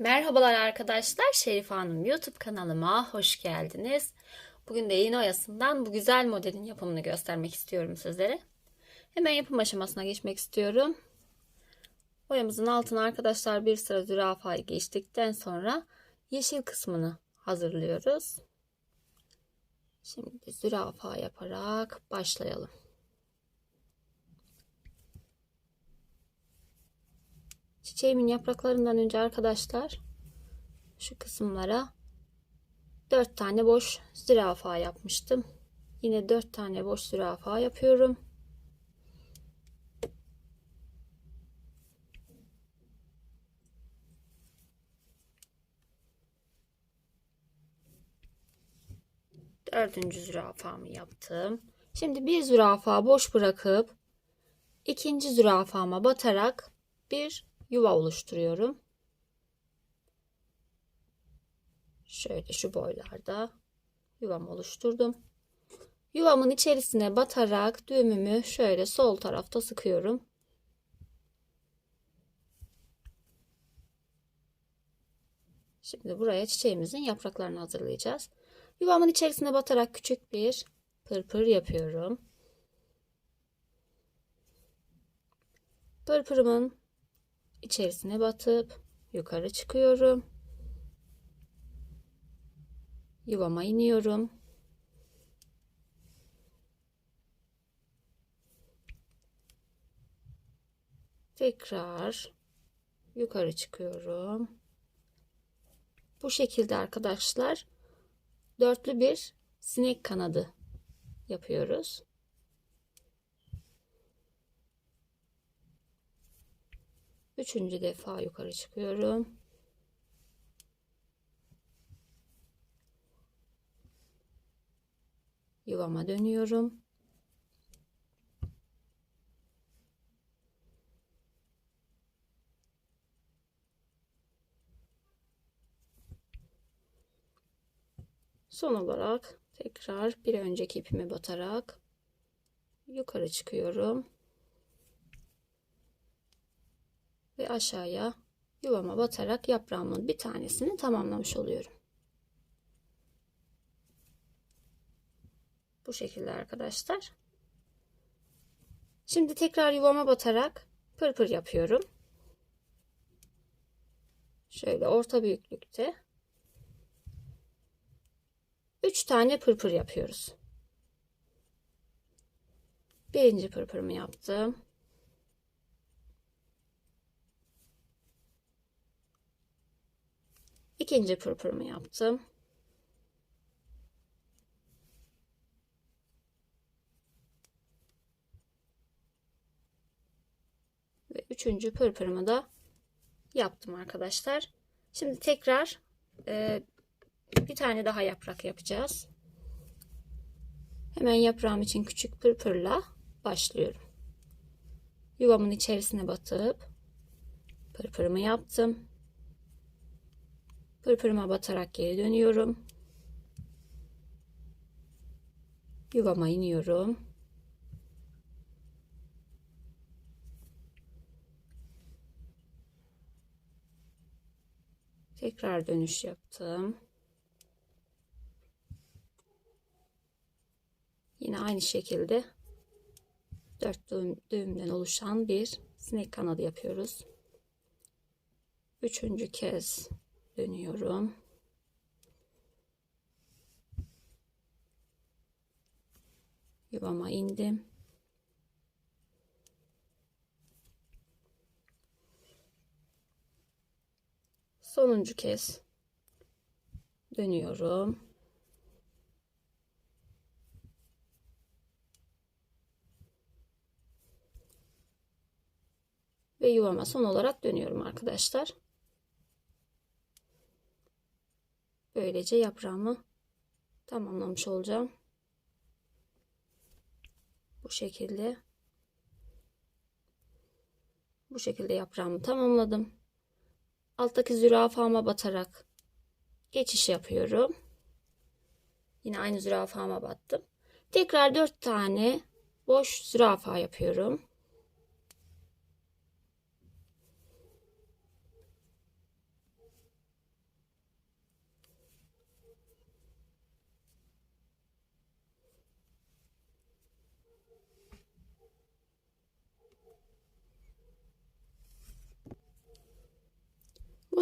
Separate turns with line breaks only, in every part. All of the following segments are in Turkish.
Merhabalar arkadaşlar. Şerif Hanım YouTube kanalıma hoş geldiniz. Bugün de yeni oyasından bu güzel modelin yapımını göstermek istiyorum sizlere. Hemen yapım aşamasına geçmek istiyorum. Oyamızın altına arkadaşlar bir sıra zürafayı geçtikten sonra yeşil kısmını hazırlıyoruz. Şimdi zürafa yaparak başlayalım. Çiçeğimin yapraklarından önce arkadaşlar şu kısımlara 4 tane boş zürafa yapmıştım. Yine 4 tane boş zürafa yapıyorum. Dördüncü zürafamı yaptım. Şimdi bir zürafa boş bırakıp ikinci zürafama batarak bir yuva oluşturuyorum. Şöyle şu boylarda yuvamı oluşturdum. Yuvamın içerisine batarak düğümümü şöyle sol tarafta sıkıyorum. Şimdi buraya çiçeğimizin yapraklarını hazırlayacağız. Yuvamın içerisine batarak küçük bir pırpır yapıyorum. Pırpırımın içerisine batıp yukarı çıkıyorum. Yuvama iniyorum. Tekrar yukarı çıkıyorum. Bu şekilde arkadaşlar dörtlü bir sinek kanadı yapıyoruz. Üçüncü defa yukarı çıkıyorum. Yuvama dönüyorum. Son olarak tekrar bir önceki ipime batarak yukarı çıkıyorum. Ve aşağıya yuvama batarak yaprağımın bir tanesini tamamlamış oluyorum. Bu şekilde arkadaşlar. Şimdi tekrar yuvama batarak pırpır yapıyorum. Şöyle orta büyüklükte 3 tane pırpır yapıyoruz. Birinci pırpırımı yaptım. İkinci pırpırımı yaptım. Ve üçüncü pırpırımı da yaptım arkadaşlar. Şimdi tekrar e, bir tane daha yaprak yapacağız. Hemen yaprağım için küçük pırpırla başlıyorum. Yuvamın içerisine batıp pırpırımı yaptım. Pırpırıma batarak geri dönüyorum. Yuvama iniyorum. Tekrar dönüş yaptım. Yine aynı şekilde dört düğüm, düğümden oluşan bir sinek kanadı yapıyoruz. Üçüncü kez dönüyorum. Yuvama indim. Sonuncu kez dönüyorum. Ve yuvama son olarak dönüyorum arkadaşlar. Böylece yaprağımı tamamlamış olacağım. Bu şekilde. Bu şekilde yaprağımı tamamladım. Alttaki zürafama batarak geçiş yapıyorum. Yine aynı zürafama battım. Tekrar 4 tane boş zürafa yapıyorum.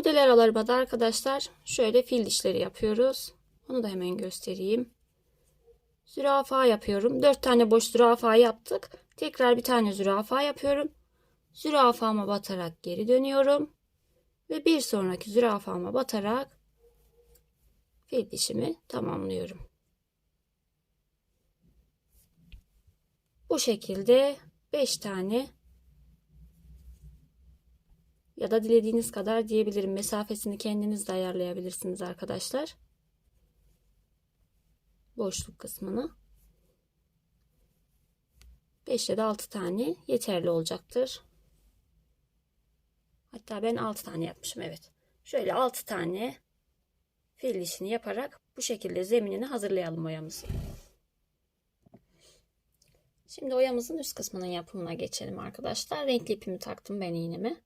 Model aralarıma da arkadaşlar şöyle fil dişleri yapıyoruz. Onu da hemen göstereyim. Zürafa yapıyorum. 4 tane boş zürafa yaptık. Tekrar bir tane zürafa yapıyorum. Zürafama batarak geri dönüyorum. Ve bir sonraki zürafama batarak fil dişimi tamamlıyorum. Bu şekilde 5 tane ya da dilediğiniz kadar diyebilirim. Mesafesini kendiniz de ayarlayabilirsiniz arkadaşlar. Boşluk kısmını. 5 ya da 6 tane yeterli olacaktır. Hatta ben 6 tane yapmışım evet. Şöyle 6 tane fil dişini yaparak bu şekilde zeminini hazırlayalım oyamızı. Şimdi oyamızın üst kısmının yapımına geçelim arkadaşlar. Renkli ipimi taktım ben iğneme.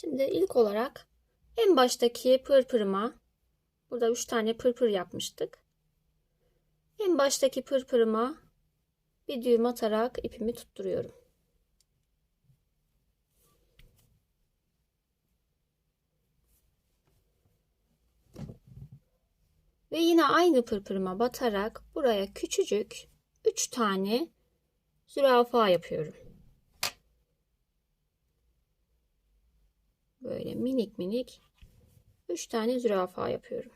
Şimdi ilk olarak en baştaki pırpırıma burada 3 tane pırpır yapmıştık. En baştaki pırpırıma bir düğüm atarak ipimi tutturuyorum. Ve yine aynı pırpırıma batarak buraya küçücük 3 tane zürafa yapıyorum. Böyle minik minik 3 tane zürafa yapıyorum.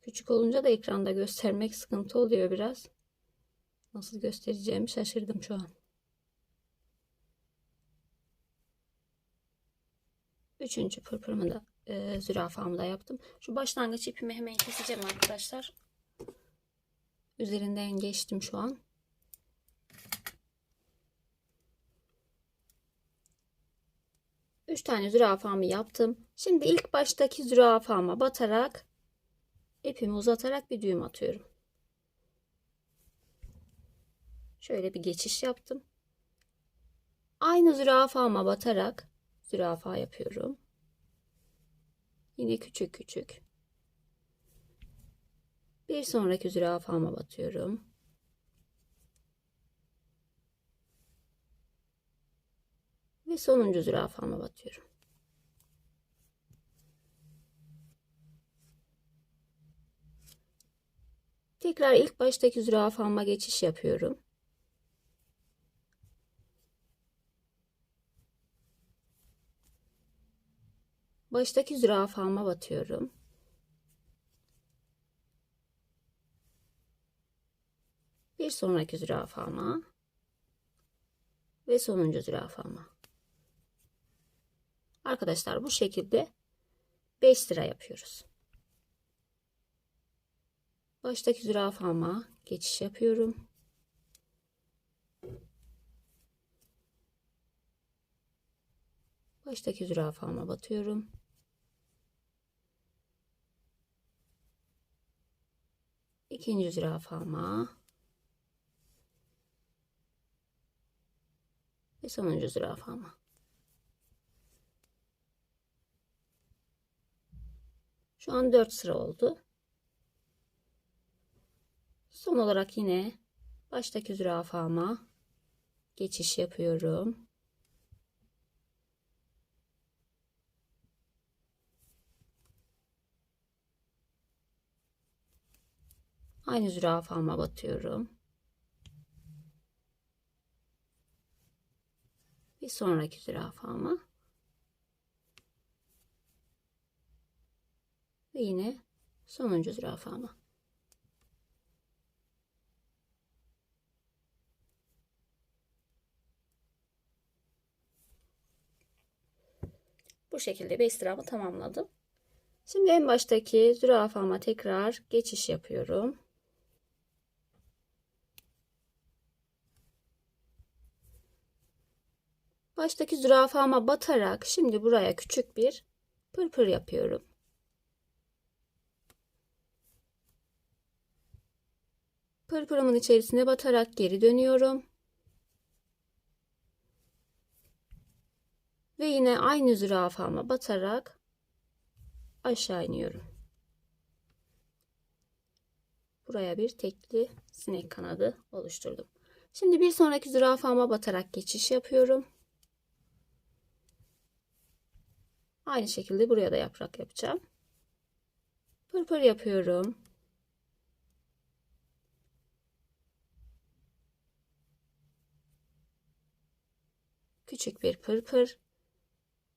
Küçük olunca da ekranda göstermek sıkıntı oluyor biraz. Nasıl göstereceğimi şaşırdım şu an. Üçüncü pırpırımı da e, zürafamı da yaptım. Şu başlangıç ipimi hemen keseceğim arkadaşlar. Üzerinden geçtim şu an. Üç tane zürafamı yaptım. Şimdi ilk baştaki zürafama batarak ipimi uzatarak bir düğüm atıyorum. Şöyle bir geçiş yaptım. Aynı zürafama batarak zürafa yapıyorum. Yine küçük küçük. Bir sonraki zürafama batıyorum. Ve sonuncu zürafama batıyorum. Tekrar ilk baştaki zürafama geçiş yapıyorum. Baştaki zürafama batıyorum. Bir sonraki zürafama ve sonuncu zürafama. Arkadaşlar bu şekilde 5 sıra yapıyoruz. Baştaki zürafama geçiş yapıyorum. Baştaki zürafama batıyorum. İkinci zürafama ve sonuncu zürafama. Şu an 4 sıra oldu. Son olarak yine baştaki zürafama geçiş yapıyorum. Aynı zürafama batıyorum. Bir sonraki zürafama. Ve yine sonuncu zürafama. Bu şekilde 5 sıramı tamamladım. Şimdi en baştaki zürafama tekrar geçiş yapıyorum. Baştaki zürafama batarak şimdi buraya küçük bir pırpır yapıyorum. Pırpırımın içerisine batarak geri dönüyorum. Ve yine aynı zürafama batarak aşağı iniyorum. Buraya bir tekli sinek kanadı oluşturdum. Şimdi bir sonraki zürafama batarak geçiş yapıyorum. Aynı şekilde buraya da yaprak yapacağım. Pırpır yapıyorum. Küçük bir pırpır.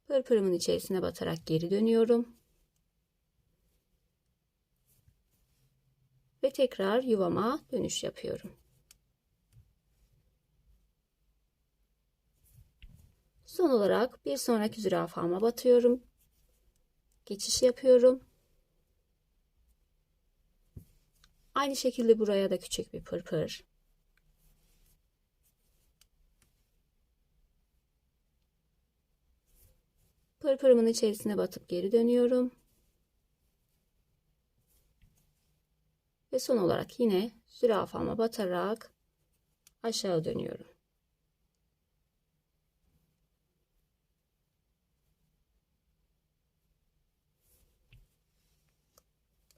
Pırpırımın içerisine batarak geri dönüyorum. Ve tekrar yuvama dönüş yapıyorum. Son olarak bir sonraki zürafama batıyorum. Geçiş yapıyorum. Aynı şekilde buraya da küçük bir pırpır. Pırpırımın içerisine batıp geri dönüyorum. Ve son olarak yine zürafama batarak aşağı dönüyorum.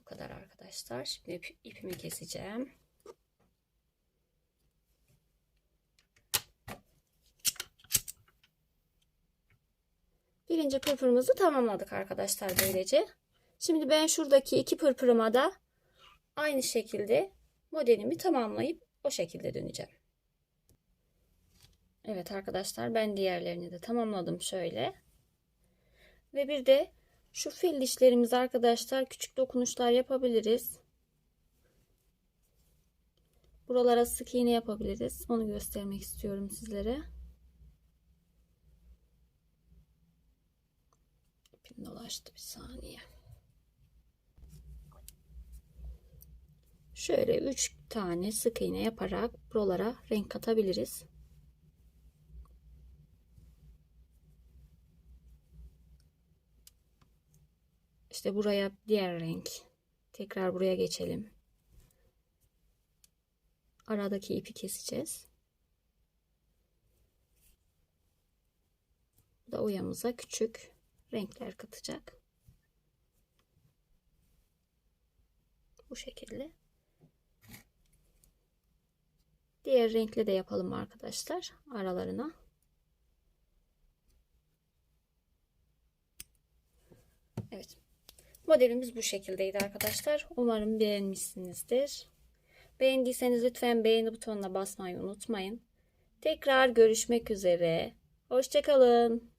Bu kadar arkadaşlar. Şimdi ip- ipimi keseceğim. Birinci pırpırımızı tamamladık arkadaşlar böylece. Şimdi ben şuradaki iki pırpırıma da aynı şekilde modelimi tamamlayıp o şekilde döneceğim. Evet arkadaşlar ben diğerlerini de tamamladım şöyle. Ve bir de şu fil dişlerimiz arkadaşlar küçük dokunuşlar yapabiliriz. Buralara sık iğne yapabiliriz. Onu göstermek istiyorum sizlere. İpim dolaştı bir saniye. Şöyle 3 tane sık iğne yaparak buralara renk katabiliriz. İşte buraya diğer renk. Tekrar buraya geçelim. Aradaki ipi keseceğiz. Bu da oyamıza küçük renkler katacak. Bu şekilde. Diğer renkle de yapalım arkadaşlar aralarına. Evet. Modelimiz bu şekildeydi arkadaşlar. Umarım beğenmişsinizdir. Beğendiyseniz lütfen beğeni butonuna basmayı unutmayın. Tekrar görüşmek üzere. Hoşçakalın.